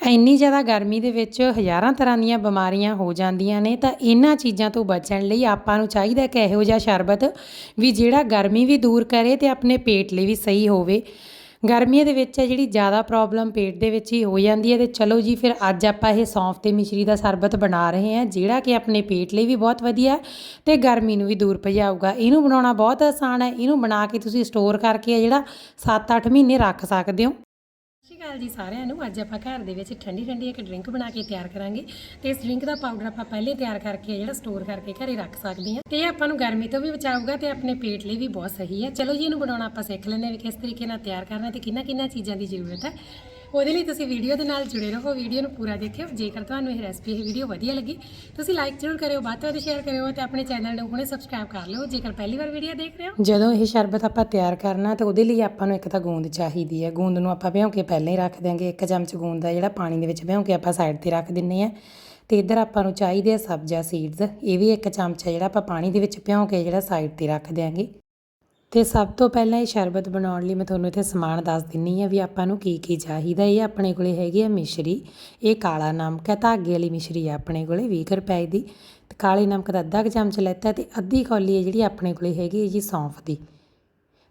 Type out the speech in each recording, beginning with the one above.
ਇੰਨੀ ਜ਼ਿਆਦਾ ਗਰਮੀ ਦੇ ਵਿੱਚ ਹਜ਼ਾਰਾਂ ਤਰ੍ਹਾਂ ਦੀਆਂ ਬਿਮਾਰੀਆਂ ਹੋ ਜਾਂਦੀਆਂ ਨੇ, ਤਾਂ ਇਹਨਾਂ ਚੀਜ਼ਾਂ ਤੋਂ ਬਚਣ ਲਈ ਆਪਾਂ ਨੂੰ ਚਾਹੀਦਾ ਕਿ ਇਹੋ ਜਿਹਾ ਸ਼ਰਬਤ ਵੀ ਜਿਹੜਾ ਗਰਮੀ ਵੀ ਦੂਰ ਕਰੇ ਤੇ ਆਪਣੇ ਪੇਟ ਲਈ ਵੀ ਸਹੀ ਹੋਵੇ। ਗਰਮੀਆਂ ਦੇ ਵਿੱਚ ਹੈ ਜਿਹੜੀ ਜ਼ਿਆਦਾ ਪ੍ਰੋਬਲਮ ਪੇਟ ਦੇ ਵਿੱਚ ਹੀ ਹੋ ਜਾਂਦੀ ਹੈ ਤੇ ਚਲੋ ਜੀ, ਫਿਰ ਅੱਜ ਆਪਾਂ ਇਹ ਸੌਂਫ ਤੇ ਮਿਸ਼ਰੀ ਦਾ ਸ਼ਰਬਤ ਬਣਾ ਰਹੇ ਹਾਂ, ਜਿਹੜਾ ਕਿ ਆਪਣੇ ਪੇਟ ਲਈ ਵੀ ਬਹੁਤ ਵਧੀਆ ਹੈ ਤੇ ਗਰਮੀ ਨੂੰ ਵੀ ਦੂਰ ਭਜਾਊਗਾ। ਇਹਨੂੰ ਬਣਾਉਣਾ ਬਹੁਤ ਆਸਾਨ ਹੈ, ਇਹਨੂੰ ਬਣਾ ਕੇ ਤੁਸੀਂ ਸਟੋਰ ਕਰਕੇ ਹੈ ਜਿਹੜਾ 7-8 ਮਹੀਨੇ ਰੱਖ ਸਕਦੇ ਹੋ। ਸਤਿ ਸ਼੍ਰੀ ਅਕਾਲ ਜੀ ਸਾਰਿਆਂ ਨੂੰ। ਅੱਜ ਆਪਾਂ ਘਰ ਦੇ ਵਿੱਚ ਠੰਡੀ ਠੰਡੀ ਇੱਕ ਡਰਿੰਕ ਬਣਾ ਕੇ ਤਿਆਰ ਕਰਾਂਗੇ ਤੇ ਇਸ ਡਰਿੰਕ ਦਾ ਪਾਊਡਰ ਆਪਾਂ ਪਹਿਲੇ ਤਿਆਰ ਕਰਕੇ ਜਿਹੜਾ ਸਟੋਰ ਕਰਕੇ ਘਰੇ ਰੱਖ ਸਕਦੇ ਹਾਂ। ਤੇ ਆਪਾਂ ਨੂੰ ਗਰਮੀ ਤੋਂ ਵੀ ਬਚਾਊਗਾ ਤੇ ਆਪਣੇ ਪੇਟ ਲਈ ਵੀ ਬਹੁਤ ਸਹੀ ਹੈ। ਚਲੋ ਜੀ, ਇਹਨੂੰ ਬਣਾਉਣਾ ਆਪਾਂ ਸਿੱਖ ਲੈਂਦੇ ਹਾਂ ਵੀ ਕਿਸ ਤਰੀਕੇ ਨਾਲ ਤਿਆਰ ਕਰਨਾ ਤੇ ਕਿੰਨਾ ਕਿੰਨਾ ਚੀਜ਼ਾਂ ਦੀ ਜ਼ਰੂਰਤ ਹੈ। ਉਹਦੇ ਲਈ ਤੁਸੀਂ ਵੀਡੀਓ ਦੇ ਨਾਲ ਜੁੜੇ ਰਹੋ, ਵੀਡੀਓ ਨੂੰ ਪੂਰਾ ਦੇਖਿਓ। ਜੇਕਰ ਤੁਹਾਨੂੰ ਇਹ ਰੈਸਪੀ ਇਹ ਵੀਡੀਓ ਵਧੀਆ ਲੱਗੀ, ਤੁਸੀਂ ਲਾਈਕ ਜ਼ਰੂਰ ਕਰਿਓ, ਵੱਧ ਤੋਂ ਵੱਧ ਸ਼ੇਅਰ ਕਰਿਓ ਤੇ ਆਪਣੇ ਚੈਨਲ ਨੂੰ ਹੁਣੇ ਸਬਸਕ੍ਰਾਈਬ ਕਰ ਲਿਓ। ਜੇਕਰ ਪਹਿਲੀ ਵਾਰ ਵੀਡੀਓ ਦੇਖ ਰਹੇ ਹੋ। ਜਦੋਂ ਇਹ ਸ਼ਰਬਤ ਆਪਾਂ ਤਿਆਰ ਕਰਨਾ, ਤਾਂ ਉਹਦੇ ਲਈ ਆਪਾਂ ਨੂੰ ਇੱਕ ਤਾਂ ਗੂੰਦ ਚਾਹੀਦੀ ਹੈ। ਗੂੰਦ ਨੂੰ ਆਪਾਂ ਭਿਉਂ ਕੇ ਪਹਿਲਾਂ ਹੀ ਰੱਖ ਦਿਆਂਗੇ। ਇੱਕ ਚਮਚ ਗੂੰਦ ਦਾ ਜਿਹੜਾ ਪਾਣੀ ਦੇ ਵਿੱਚ ਭਿਉਂ ਕੇ ਆਪਾਂ ਸਾਈਡ ਤੇ ਰੱਖ ਦਿੰਨੇ ਆ। ਤੇ ਇੱਧਰ ਆਪਾਂ ਨੂੰ ਚਾਹੀਦੇ ਆ ਸਬਜ਼ਾ ਸੀਡਸ ਇਹ ਵੀ ਇੱਕ ਚਮਚ ਹੈ ਜਿਹੜਾ ਆਪਾਂ ਪਾਣੀ ਦੇ ਵਿੱਚ ਭਿਉਂ ਕੇ ਜਿਹੜਾ ਸਾਈਡ ਤੇ ਰੱਖ ਦਿਆਂਗੇ। ਤੇ ਸਭ ਤੋਂ ਪਹਿਲਾਂ ਇਹ ਸ਼ਰਬਤ ਬਣਾਉਣ ਲਈ ਮੈਂ ਤੁਹਾਨੂੰ ਇੱਥੇ ਸਮਾਨ ਦੱਸ ਦਿੰਨੀ ਆ ਵੀ ਆਪਾਂ ਨੂੰ ਕੀ ਕੀ ਚਾਹੀਦਾ। ਇਹ ਆਪਣੇ ਕੋਲੇ ਹੈਗੀ ਆ ਮਿਸ਼ਰੀ, ਇਹ ਕਾਲਾ ਨਮਕ ਹੈ, ਧਾਗੇ ਵਾਲੀ ਮਿਸ਼ਰੀ ਆ ਆਪਣੇ ਕੋਲੇ 20 ਰੁਪਏ ਦੀ। ਤੇ ਕਾਲੇ ਨਮਕ ਦਾ ਅੱਧਾ ਕੁ ਚਮਚ ਲੈਤਾ ਤੇ ਅੱਧੀ ਕੌਲੀ ਹੈ ਜਿਹੜੀ ਆਪਣੇ ਕੋਲੇ ਹੈਗੀ ਹੈ ਜੀ ਸੌਂਫ ਦੀ।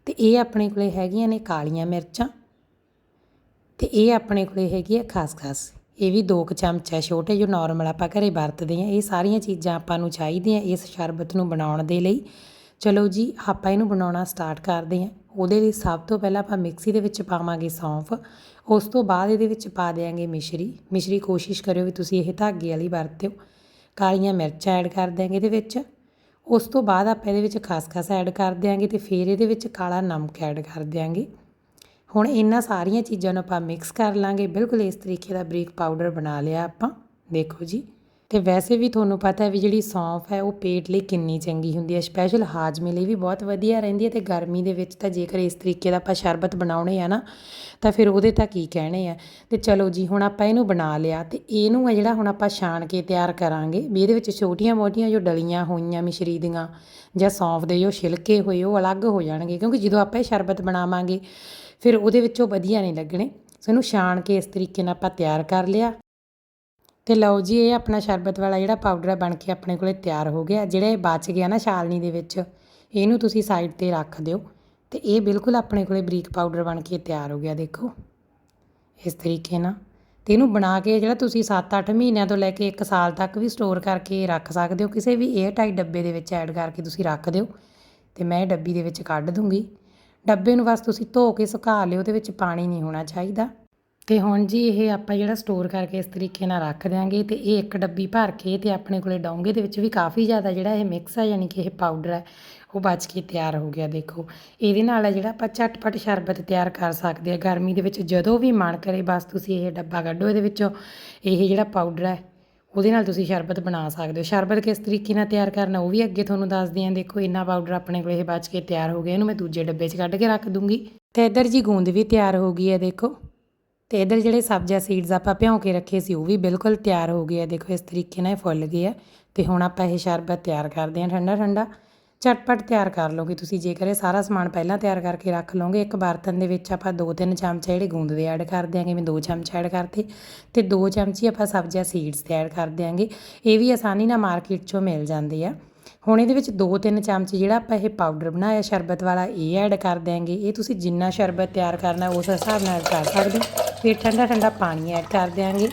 ਤੇ ਇਹ ਆਪਣੇ ਕੋਲੇ ਹੈਗੀਆਂ ਨੇ ਕਾਲੀਆਂ ਮਿਰਚਾਂ ਤੇ ਇਹ ਆਪਣੇ ਕੋਲੇ ਹੈਗੀ ਆ ਹੈ ਖਸਖਸ ਇਹ ਵੀ 2 ਚਮਚ ਹੈ, ਛੋਟੇ ਜੋ ਨਾਰਮਲ ਆਪਾਂ ਘਰੇ ਵਰਤਦੇ ਆ, ਇਹ ਸਾਰੀਆਂ ਚੀਜ਼ਾਂ ਆਪਾਂ ਨੂੰ ਚਾਹੀਦੀਆਂ ਇਸ ਸ਼ਰਬਤ ਨੂੰ ਬਣਾਉਣ ਦੇ ਲਈ। ਚਲੋ ਜੀ, ਆਪਾਂ ਇਹਨੂੰ ਬਣਾਉਣਾ ਸਟਾਰਟ ਕਰਦੇ ਹਾਂ। ਉਹਦੇ ਲਈ ਸਭ ਤੋਂ ਪਹਿਲਾਂ ਆਪਾਂ ਮਿਕਸੀ ਦੇ ਵਿੱਚ ਪਾਵਾਂਗੇ ਸੌਂਫ। ਉਸ ਤੋਂ ਬਾਅਦ ਇਹਦੇ ਵਿੱਚ ਪਾ ਦੇਵਾਂਗੇ ਮਿਸ਼ਰੀ। ਮਿਸ਼ਰੀ ਕੋਸ਼ਿਸ਼ ਕਰਿਓ ਵੀ ਤੁਸੀਂ ਇਹ ਧਾਗੇ ਵਾਲੀ ਵਰਤਿਓ। ਕਾਲੀਆਂ ਮਿਰਚਾਂ ਐਡ ਕਰ ਦਿਆਂਗੇ ਇਹਦੇ ਵਿੱਚ। ਉਸ ਤੋਂ ਬਾਅਦ ਆਪਾਂ ਇਹਦੇ ਵਿੱਚ ਖਸਖਸ ਐਡ ਕਰ ਦਿਆਂਗੇ ਤੇ ਫਿਰ ਇਹਦੇ ਵਿੱਚ ਕਾਲਾ ਨਮਕ ਐਡ ਕਰ ਦਿਆਂਗੇ। ਹੁਣ ਇਹਨਾਂ ਸਾਰੀਆਂ ਚੀਜ਼ਾਂ ਨੂੰ ਆਪਾਂ ਮਿਕਸ ਕਰ ਲਾਂਗੇ। ਬਿਲਕੁਲ ਇਸ ਤਰੀਕੇ ਦਾ ਬਰੀਕ ਪਾਊਡਰ ਬਣਾ ਲਿਆ ਆਪਾਂ। ਦੇਖੋ ਜੀ। ਤੇ ਵੈਸੇ ਵੀ ਤੁਹਾਨੂੰ ਪਤਾ ਹੈ ਵੀ ਜਿਹੜੀ ਸੌਂਫ ਹੈ, ਉਹ ਪੇਟ ਲਈ ਕਿੰਨੀ ਚੰਗੀ ਹੁੰਦੀ ਹੈ ਸਪੈਸ਼ਲ ਹਾਜ਼ਮੇ ਲਈ ਵੀ ਬਹੁਤ ਵਧੀਆ ਰਹਿੰਦੀ ਹੈ ਤੇ ਗਰਮੀ ਦੇ ਵਿੱਚ ਤਾਂ ਜੇਕਰ ਇਸ ਤਰੀਕੇ ਦਾ ਆਪਾਂ ਸ਼ਰਬਤ ਬਣਾਉਣੇ ਆ ਨਾ, ਤਾਂ ਫਿਰ ਉਹਦੇ ਤਾਂ ਕੀ ਕਹਿਣੇ ਆ? ਤੇ ਚਲੋ ਜੀ, ਹੁਣ ਆਪਾਂ ਇਹਨੂੰ ਬਣਾ ਲਿਆ ਤੇ ਇਹਨੂੰ ਆ ਜਿਹੜਾ ਹੁਣ ਆਪਾਂ ਛਾਣ ਕੇ ਤਿਆਰ ਕਰਾਂਗੇ, ਵੀ ਇਹਦੇ ਵਿੱਚ ਛੋਟੀਆਂ-ਮੋਟੀਆਂ ਜੋ ਡਲੀਆਂ ਹੋਈਆਂ ਮਿਸ਼ਰੀ ਦੀਆਂ ਜਾਂ ਸੌਂਫ ਦੇ ਜੋ ਛਿਲਕੇ ਹੋਏ, ਉਹ ਅਲੱਗ ਹੋ ਜਾਣਗੇ, ਕਿਉਂਕਿ ਜਦੋਂ ਆਪਾਂ ਇਹ ਸ਼ਰਬਤ ਬਣਾਵਾਂਗੇ, ਫਿਰ ਉਹਦੇ ਵਿੱਚੋਂ ਵਧੀਆ ਨਹੀਂ ਲੱਗਣੇ। ਸੋ ਇਹਨੂੰ ਛਾਣ ਕੇ ਇਸ ਤਰੀਕੇ ਨਾਲ ਆਪਾਂ ਤਿਆਰ ਕਰ ਲਿਆ। ਤੇ ਲਓ ਜੀ, ਇਹ ਆਪਣਾ ਸ਼ਰਬਤ ਵਾਲਾ ਜਿਹੜਾ ਪਾਊਡਰ ਹੈ ਬਣ ਕੇ ਆਪਣੇ ਕੋਲੇ ਤਿਆਰ ਹੋ ਗਿਆ। ਜਿਹੜਾ ਇਹ ਬਚ ਗਿਆ ਨਾ ਛਾਲਣੀ ਦੇ ਵਿੱਚ, ਇਹਨੂੰ ਤੁਸੀਂ ਸਾਈਡ ਤੇ ਰੱਖ ਦਿਓ ਤੇ ਇਹ ਬਿਲਕੁਲ ਆਪਣੇ ਕੋਲੇ ਬਰੀਕ ਪਾਊਡਰ ਬਣ ਕੇ ਤਿਆਰ ਹੋ ਗਿਆ, ਦੇਖੋ। ਇਸ ਤਰੀਕੇ ਨਾਲ। ਤੇ ਇਹਨੂੰ ਬਣਾ ਕੇ ਜਿਹੜਾ ਤੁਸੀਂ 7-8 ਮਹੀਨਿਆਂ ਤੋਂ ਲੈ ਕੇ 1 ਸਾਲ ਤੱਕ ਵੀ ਸਟੋਰ ਕਰਕੇ ਰੱਖ ਸਕਦੇ ਹੋ, ਕਿਸੇ ਵੀ 에ਅਰ ਟਾਈਟ ਡੱਬੇ ਦੇ ਵਿੱਚ ਐਡ ਕਰਕੇ ਤੁਸੀਂ ਰੱਖ ਦਿਓ। ਤੇ ਮੈਂ ਇਹ ਡੱਬੀ ਦੇ ਵਿੱਚ ਕੱਢ ਦੂੰਗੀ। ਡੱਬੇ ਨੂੰ ਬਸ ਤੁਸੀਂ ਧੋ ਕੇ ਸੁਕਾ ਲਿਓ, ਉਹਦੇ ਵਿੱਚ ਪਾਣੀ ਨਹੀਂ ਹੋਣਾ ਚਾਹੀਦਾ। ਤੇ ਹੁਣ ਜੀ ਇਹ ਆਪਾਂ ਜਿਹੜਾ ਸਟੋਰ ਕਰਕੇ ਇਸ ਤਰੀਕੇ ਨਾਲ ਰੱਖ ਦਿਆਂਗੇ ਤੇ ਇਹ ਇੱਕ ਡੱਬੀ ਭਰ ਕੇ ਤੇ ਆਪਣੇ ਕੋਲੇ ਡੋਂਗੇ ਦੇ ਵਿੱਚ ਵੀ ਕਾਫੀ ਜ਼ਿਆਦਾ ਜਿਹੜਾ ਇਹ ਮਿਕਸ ਹੈ ਯਾਨੀ ਕਿ ਇਹ ਪਾਊਡਰ ਹੈ ਉਹ ਬਚ ਕੇ ਤਿਆਰ ਹੋ ਗਿਆ, ਦੇਖੋ। ਇਹਦੇ ਨਾਲ ਹੈ ਜਿਹੜਾ ਆਪਾਂ ਝਟਪਟ ਸ਼ਰਬਤ ਤਿਆਰ ਕਰ ਸਕਦੇ ਆ। ਗਰਮੀ ਦੇ ਵਿੱਚ ਜਦੋਂ ਵੀ ਮਨ ਕਰੇ, ਬਸ ਤੁਸੀਂ ਇਹ ਡੱਬਾ ਕੱਢੋ ਇਹਦੇ ਵਿੱਚੋਂ। ਇਹ ਜਿਹੜਾ ਪਾਊਡਰ ਹੈ ਉਹਦੇ ਨਾਲ ਤੁਸੀਂ ਸ਼ਰਬਤ ਬਣਾ ਸਕਦੇ ਹੋ। ਸ਼ਰਬਤ ਕਿਸ ਤਰੀਕੇ ਨਾਲ ਤਿਆਰ ਕਰਨਾ, ਉਹ ਵੀ ਅੱਗੇ ਤੁਹਾਨੂੰ ਦੱਸਦੀ ਹਾਂ ਦੇਖੋ, ਇੰਨਾ ਪਾਊਡਰ ਆਪਣੇ ਕੋਲ ਇਹ ਬਚ ਕੇ ਤਿਆਰ ਹੋ ਗਿਆ, ਇਹਨੂੰ ਮੈਂ ਦੂਜੇ ਡੱਬੇ 'ਚ ਕੱਢ ਕੇ ਰੱਖ ਦੂੰਗੀ। ਤੇ ਇੱਧਰ ਜੀ ਗੂੰਦ ਵੀ ਤਿਆਰ ਹੋ ਗਈ ਹੈ, ਦੇਖੋ। ਤੇ ਇਧਰ ਜਿਹੜੇ ਸਬਜ਼ਾ ਸੀਡਸ ਆਪਾਂ ਭਿਉਂ ਕੇ ਰੱਖੇ ਸੀ, ਉਹ ਵੀ ਬਿਲਕੁਲ ਤਿਆਰ ਹੋ ਗਏ ਆ। ਦੇਖੋ, ਇਸ ਤਰੀਕੇ ਨਾਲ ਇਹ ਫੁੱਲ ਗਏ ਆ ਤੇ ਹੁਣ ਆਪਾਂ ਇਹ ਸ਼ਰਬਤ ਤਿਆਰ ਕਰਦੇ ਹਾਂ ਠੰਡਾ ਠੰਡਾ ਝਟਪਟ ਤਿਆਰ ਕਰ ਲਓਗੇ ਤੁਸੀਂ ਜੇਕਰ ਇਹ ਸਾਰਾ ਸਮਾਨ ਪਹਿਲਾਂ ਤਿਆਰ ਕਰਕੇ ਰੱਖ ਲਓਗੇ, ਇੱਕ ਬਰਤਨ ਦੇ ਵਿੱਚ ਆਪਾਂ 2-3 ਚਮਚ ਜਿਹੜੇ ਗੂੰਦ ਦੇ ਐਡ ਕਰ ਦਿਆਂਗੇ ਮੈਂ ਦੋ ਚਮਚ ਐਡ ਕਰਤੇ ਤੇ 2 ਚਮਚੀ ਆਪਾਂ ਸਬਜ਼ੀਆਂ ਸੀਡਸ ਤੇ ਐਡ ਕਰ ਦਿਆਂਗੇ। ਇਹ ਵੀ ਆਸਾਨੀ ਨਾਲ ਮਾਰਕੀਟ 'ਚੋਂ ਮਿਲ ਜਾਂਦੇ ਆ। ਹੁਣ ਇਹਦੇ ਵਿੱਚ 2-3 ਚਮਚ ਜਿਹੜਾ ਆਪਾਂ ਇਹ ਪਾਊਡਰ ਬਣਾਇਆ, ਸ਼ਰਬਤ ਵਾਲਾ ਇਹ ਐਡ ਕਰ ਦਿਆਂਗੇ। ਇਹ ਤੁਸੀਂ ਜਿੰਨਾ ਸ਼ਰਬਤ ਤਿਆਰ ਕਰਨਾ ਉਸ ਹਿਸਾਬ ਨਾਲ ਕਰ ਸਕਦੇ ਫਿਰ ਠੰਡਾ ਠੰਡਾ ਪਾਣੀ ਐਡ ਕਰ ਦਿਆਂਗੇ।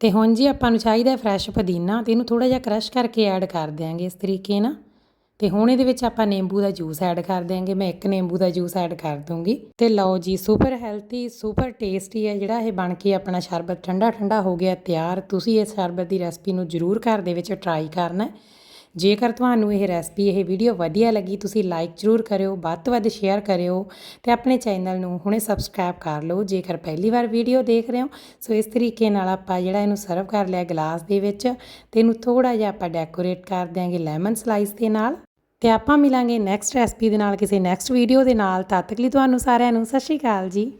ਤੇ ਹੁਣ ਜੀ ਆਪਾਂ ਨੂੰ ਚਾਹੀਦਾ ਫਰੈਸ਼ ਪੁਦੀਨਾ, ਤੇ ਇਹਨੂੰ ਥੋੜਾ ਜਿਹਾ ਕ੍ਰਸ਼ ਕਰਕੇ ਐਡ ਕਰ ਦਿਆਂਗੇ ਇਸ ਤਰੀਕੇ ਨਾਲ। ਤੇ ਹੁਣ ਇਹਦੇ ਵਿੱਚ ਆਪਾਂ ਨਿੰਬੂ ਦਾ ਜੂਸ ਐਡ ਕਰ ਦਿਆਂਗੇ, ਮੈਂ ਇੱਕ ਨਿੰਬੂ ਦਾ ਜੂਸ ਐਡ ਕਰ ਦੂੰਗੀ। ਤੇ ਲਓ ਜੀ ਸੁਪਰ ਹੈਲਥੀ ਸੁਪਰ ਟੇਸਟੀ ਹੈ ਜਿਹੜਾ ਇਹ ਬਣ ਕੇ ਆਪਣਾ ਸ਼ਰਬਤ ਠੰਡਾ ਠੰਡਾ ਹੋ ਗਿਆ ਤਿਆਰ। ਤੁਸੀਂ ਇਸ ਸ਼ਰਬਤ ਦੀ ਰੈਸਪੀ ਨੂੰ ਜ਼ਰੂਰ ਘਰ ਦੇ ਵਿੱਚ ਟਰਾਈ ਕਰਨਾ ਜੇਕਰ ਤੁਹਾਨੂੰ ਇਹ ਰੈਸਪੀ, ਇਹ ਵੀਡੀਓ ਵਧੀਆ ਲੱਗੀ, ਤੁਸੀਂ ਲਾਈਕ ਜ਼ਰੂਰ ਕਰਿਓ, ਵੱਧ ਤੋਂ ਵੱਧ ਸ਼ੇਅਰ ਕਰਿਓ ਤੇ ਆਪਣੇ ਚੈਨਲ ਨੂੰ ਹੁਣੇ ਸਬਸਕ੍ਰਾਈਬ ਕਰ ਲਓ, ਜੇਕਰ ਪਹਿਲੀ ਵਾਰ ਵੀਡੀਓ ਦੇਖ ਰਹੇ ਹੋ, ਸੋ ਇਸ ਤਰੀਕੇ ਨਾਲ ਆਪਾਂ ਜਿਹੜਾ ਇਹਨੂੰ ਸਰਵ ਕਰ ਲਿਆ ਗਲਾਸ ਦੇ ਵਿੱਚ ਤੇ ਇਹਨੂੰ ਥੋੜਾ ਜਿਹਾ ਆਪਾਂ ਡੈਕੋਰੇਟ ਕਰ ਦਿਆਂਗੇ ਲੈਮਨ ਸਲਾਈਸ ਦੇ ਨਾਲ ਤੇ ਆਪਾਂ ਮਿਲਾਂਗੇ ਨੈਕਸਟ ਰੈਸਪੀ ਦੇ ਨਾਲ ਕਿਸੇ ਨੈਕਸਟ ਵੀਡੀਓ ਦੇ ਨਾਲ, ਤਦ ਤੱਕ ਲਈ ਤੁਹਾਨੂੰ ਸਾਰਿਆਂ ਨੂੰ ਸਤਿ ਸ਼੍ਰੀ ਅਕਾਲ ਜੀ।